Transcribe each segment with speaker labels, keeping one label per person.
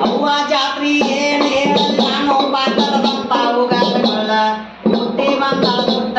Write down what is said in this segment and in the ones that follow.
Speaker 1: ಅವ್ವ ಜಾತ್ರಿ ಏನು ಹೇಳಲಿ ನಾನು ಪಾತ್ರ ಹೋಗಾದ ಮುಟ್ಟಿ ಬಂದ ಮುಟ್ಟ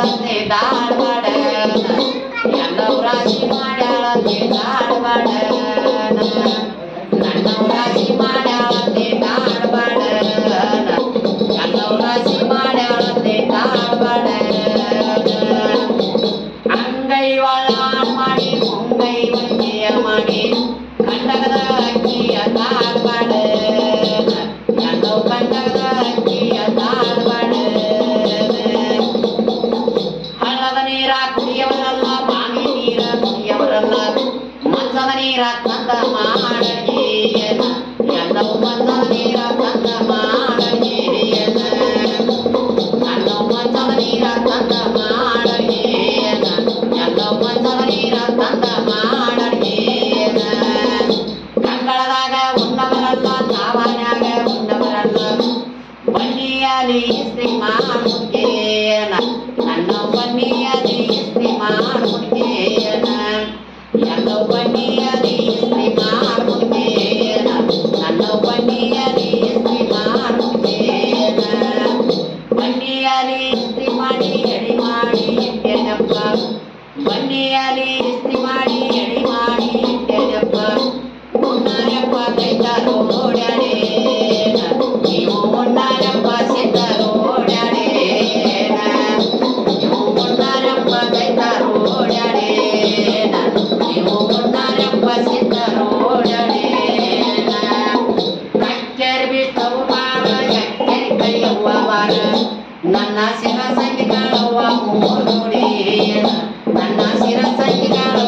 Speaker 1: ते दाड वाढ या नवराची माड्याला ते दाड वाढ Thank you. ಬನ್ನಿಯಾಲಿ ಇಸ್ತ್ರಿ ಮಾಡಿ ಎಡಿ ಮಾಡಿ ಇಟ್ಟೆನಪ್ಪ ಬನ್ನಿಯಾಲಿ ಇಸ್ತ್ರಿ ಮಾಡಿ ಎಡಿ ಮಾಡಿ ಇಟ್ಟೆನಪ್ಪ ನನ್ನ ಶಿರಸಂಗಿ ಕಾಣುವ ಮೂರು ನುಡಿಯ ನನ್ನ ಶಿರಸಂಗಿ ಕಾಣುವ